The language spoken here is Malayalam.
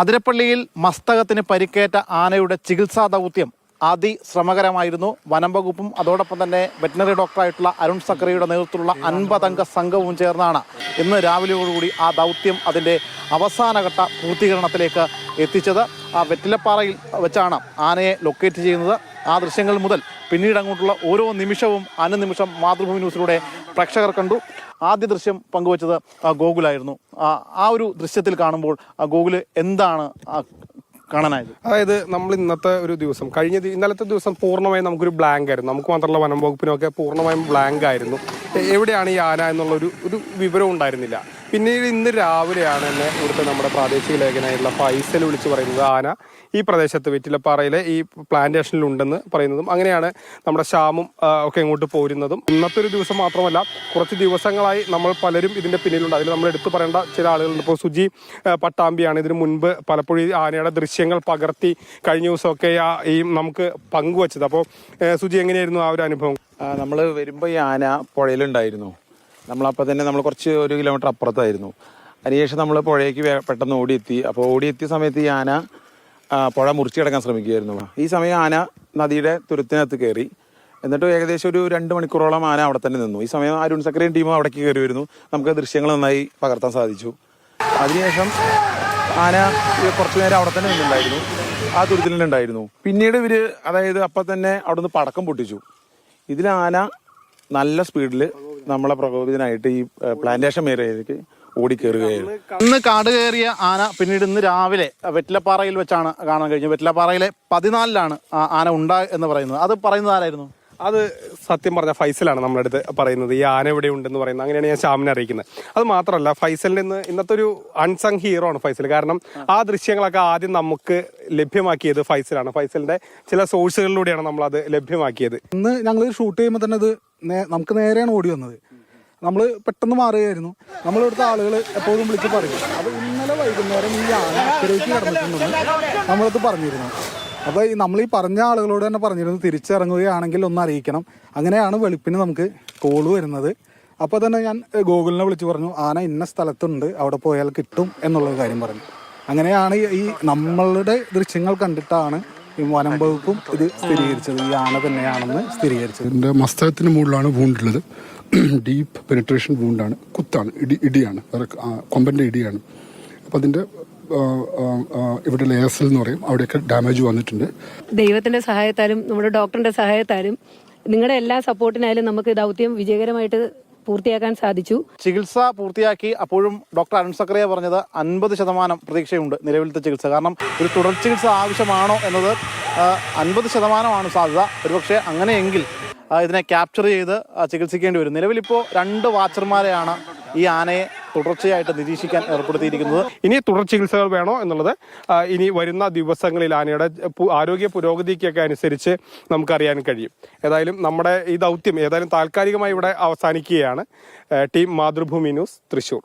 അതിരപ്പള്ളിയിൽ മസ്തകത്തിന് പരിക്കേറ്റ ആനയുടെ ചികിത്സാ ദൗത്യം അതിശ്രമകരമായിരുന്നു. വനം വകുപ്പും അതോടൊപ്പം തന്നെ വെറ്റിനറി ഡോക്ടറായിട്ടുള്ള അരുൺ സക്കറിയുടെ നേതൃത്വത്തിലുള്ള അൻപതംഗ സംഘവും ചേർന്നാണ് ഇന്ന് രാവിലെയോടുകൂടി ആ ദൗത്യം അതിന്റെ അവസാനഘട്ട പൂർത്തീകരണത്തിലേക്ക് എത്തിച്ചത്. ആ വെറ്റിലപ്പാറയിൽ വെച്ചാണ് ആനയെ ലൊക്കേറ്റ് ചെയ്യുന്നത്. ആ ദൃശ്യങ്ങൾ മുതൽ പിന്നീട് അങ്ങോട്ടുള്ള ഓരോ നിമിഷവും അനുനിമിഷം മാതൃഭൂമി ന്യൂസിലൂടെ പ്രേക്ഷകർ കണ്ടു. ആദ്യ ദൃശ്യം പങ്കുവച്ചത് ഗോകുലായിരുന്നു. ആ, ഒരു ദൃശ്യത്തിൽ കാണുമ്പോൾ ഗോകുൽ എന്താണ് കാണാനായത്? അതായത് നമ്മൾ ഇന്നത്തെ ഒരു ദിവസം കഴിഞ്ഞ ഇന്നലത്തെ ദിവസം പൂർണമായും നമുക്കൊരു ബ്ലാങ്ക് ആയിരുന്നു. നമുക്ക് മാത്രമല്ല വനം വകുപ്പിനൊക്കെ പൂർണമായും ബ്ലാങ്ക് ആയിരുന്നു. എവിടെയാണ് ഈ ആന എന്നുള്ള ഒരു ഒരു വിവരം ഉണ്ടായിരുന്നില്ല. പിന്നീട് ഇന്ന് രാവിലെയാണ് എന്നെ ഇവിടുത്തെ നമ്മുടെ പ്രാദേശിക ലേഖനായിട്ടുള്ള ഫൈസൽ വിളിച്ച് പറയുന്നത്. ആന ഈ പ്രദേശത്ത് വെറ്റിലപ്പാറയിലെ ഈ പ്ലാന്റേഷനിൽ ഉണ്ടെന്ന് പറയുന്നതും അങ്ങനെയാണ് നമ്മുടെ ശ്യാമും ഒക്കെ ഇങ്ങോട്ട് പോരുന്നതും. ഇന്നത്തെ ഒരു ദിവസം മാത്രമല്ല കുറച്ച് ദിവസങ്ങളായി നമ്മൾ പലരും ഇതിന്റെ പിന്നിലുണ്ട്. അതിൽ നമ്മൾ എടുത്തു പറയേണ്ട ചില ആളുകളുണ്ട്. ഇപ്പോൾ സുജി പട്ടാമ്പിയാണ്. ഇതിനു മുൻപ് പലപ്പോഴും ആനയുടെ ദൃശ്യങ്ങൾ പകർത്തി കഴിഞ്ഞ ദിവസമൊക്കെ ഈ നമുക്ക് പങ്കുവച്ചത്. അപ്പോൾ സുജി എങ്ങനെയായിരുന്നു ആ ഒരു അനുഭവം? നമ്മൾ വരുമ്പോൾ ഈ ആന പുഴയിലുണ്ടായിരുന്നു. നമ്മളപ്പോൾ തന്നെ നമ്മൾ കുറച്ച് ഒരു കിലോമീറ്റർ അപ്പുറത്തായിരുന്നു. അതിനുശേഷം നമ്മൾ പുഴയ്ക്ക് പെട്ടെന്ന് ഓടിയെത്തി. അപ്പോൾ ഓടിയെത്തിയ സമയത്ത് ഈ ആന പുഴ മുറിച്ച് കിടക്കാൻ ശ്രമിക്കുകയായിരുന്നു. ഈ സമയം ആന നദിയുടെ തുരുത്തിനകത്ത് കയറി. എന്നിട്ട് ഏകദേശം ഒരു രണ്ട് മണിക്കൂറോളം ആന അവിടെ തന്നെ നിന്നു. ഈ സമയം അരുൺ സക്കറിയും ടീമും അവിടേക്ക് കയറി വരുന്നു. നമുക്ക് ദൃശ്യങ്ങൾ നന്നായി പകർത്താൻ സാധിച്ചു. അതിനുശേഷം ആന കുറച്ചു നേരം അവിടെ തന്നെ നിന്നുണ്ടായിരുന്നു ആ തുരുത്തിലുണ്ടായിരുന്നു പിന്നീട് ഇവർ അതായത് അപ്പം തന്നെ അവിടുന്ന് പടക്കം പൊട്ടിച്ചു. ഇതിൽ ആന നല്ല സ്പീഡിൽ നമ്മളെ പ്രകോപിതനായിട്ട് ഈ പ്ലാന്റേഷൻ മേഖലയിലേക്ക് ഓടിക്കേറുകയായിരുന്നു. ഇന്ന് കാട് കയറിയ ആന പിന്നീട് ഇന്ന് രാവിലെ വെറ്റിലപ്പാറയിൽ വെച്ചാണ് കാണാൻ കഴിഞ്ഞത്. വെറ്റിലപ്പാറയിലെ പതിനാലിലാണ് ആന ഉണ്ടാ എന്ന് പറയുന്നത്. അത് പറയുന്നത് ആരായിരുന്നു? അത് സത്യം പറഞ്ഞ ഫൈസലാണ് നമ്മുടെ അടുത്ത് പറയുന്നത്. ഈ ആന എവിടെ ഉണ്ടെന്ന് പറയുന്നത്. അങ്ങനെയാണ് ഞാൻ ശ്യാമിനെ അറിയിക്കുന്നത്. അത് മാത്രമല്ല ഫൈസലിന്റെ ഇന്ന് ഇന്നത്തെ ഒരു അൺസങ് ഹീറോ ആണ് ഫൈസൽ. കാരണം ആ ദൃശ്യങ്ങളൊക്കെ ആദ്യം നമുക്ക് ലഭ്യമാക്കിയത് ഫൈസലാണ്. ഫൈസലിന്റെ ചില സോഴ്സുകളിലൂടെയാണ് നമ്മൾ അത് ലഭ്യമാക്കിയത്. ഇന്ന് ഞങ്ങൾ ഷൂട്ട് ചെയ്യുമ്പോൾ തന്നെ അത് നമുക്ക് നേരെയാണ് ഓടി വന്നത്. നമ്മൾ പെട്ടെന്ന് മാറുകയായിരുന്നു. നമ്മൾ ഇവിടുത്തെ ആളുകൾ എപ്പോഴും വിളിച്ച് പറയും. അപ്പോൾ ഇന്നലെ വൈകുന്നേരം ഈ ആന കിടന്നിട്ടുണ്ടെന്ന് നമ്മളത് പറഞ്ഞിരുന്നു. അപ്പോൾ ഈ നമ്മൾ ഈ പറഞ്ഞ ആളുകളോട് തന്നെ പറഞ്ഞിരുന്നു തിരിച്ചിറങ്ങുകയാണെങ്കിൽ ഒന്ന് അറിയിക്കണം. അങ്ങനെയാണ് വെളുപ്പിന് നമുക്ക് കോൾ വരുന്നത്. അപ്പോൾ തന്നെ ഞാൻ ഗൂഗിളിനെ വിളിച്ച് പറഞ്ഞു ആന ഇന്ന സ്ഥലത്തുണ്ട് അവിടെ പോയാൽ കിട്ടും എന്നുള്ള കാര്യം പറഞ്ഞു. അങ്ങനെയാണ് ഈ- നമ്മളുടെ ദൃശ്യങ്ങൾ കണ്ടിട്ടാണ് ഈ വനം വകുപ്പും ഇത് സ്ഥിരീകരിച്ചത്. ഈ ആന തന്നെയാണെന്ന് സ്ഥിരീകരിച്ചത്. എന്റെ മസ്തകത്തിന് മുകളിലാണ് വൂണ്ടുള്ളത് ഡീപ്പ് പെനിട്രേഷൻ വൂണ്ടാണ് കുത്താണ് ഇടി ഇടിയാണ്. കൊമ്പന്റെ ഇടിയാണ്. ആ, ആ, ഇവിടെ ലേസൽ എന്ന് പറയും. അവിടെയൊക്കെ ഡാമേജ് വന്നിട്ടുണ്ട്. ദൈവത്തിന്റെ സഹായത്താലും നമ്മുടെ ഡോക്ടറിന്റെ സഹായത്താലും നിങ്ങളുടെ എല്ലാ സപ്പോർട്ടിനായാലും നമുക്ക് ദൗത്യം വിജയകരമായിട്ട് പൂർത്തിയാക്കാൻ സാധിച്ചു. ചികിത്സ പൂർത്തിയാക്കി അപ്പോഴും ഡോക്ടർ അരുൺ സക്രിയ പറഞ്ഞത് അൻപത് ശതമാനം പ്രതീക്ഷയുണ്ട് നിലവിലത്തെ ചികിത്സ. കാരണം ഒരു തുടർ ചികിത്സ ആവശ്യമാണോ എന്നത് അൻപത് ശതമാനമാണ് സാധ്യത. ഒരുപക്ഷെ അങ്ങനെയെങ്കിൽ ഇതിനെ ക്യാപ്ചർ ചെയ്ത് ചികിത്സിക്കേണ്ടി വരും. നിലവിലിപ്പോൾ രണ്ട് വാച്ചർമാരെയാണ് ഈ ആനയെ തുടർച്ചയായിട്ട് നിരീക്ഷിക്കാൻ ഏർപ്പെടുത്തിയിരിക്കുന്നത്. ഇനി തുടർ ചികിത്സകൾ വേണോ എന്നുള്ളത് ഇനി വരുന്ന ദിവസങ്ങളിൽ ആനയുടെ ആരോഗ്യ പുരോഗതിക്കൊക്കെ അനുസരിച്ച് നമുക്കറിയാൻ കഴിയും. ഏതായാലും നമ്മുടെ ഈ ദൗത്യം ഏതായാലും താൽക്കാലികമായി ഇവിടെ അവസാനിക്കുകയാണ്. Team Mathrubhumi news Thrissur.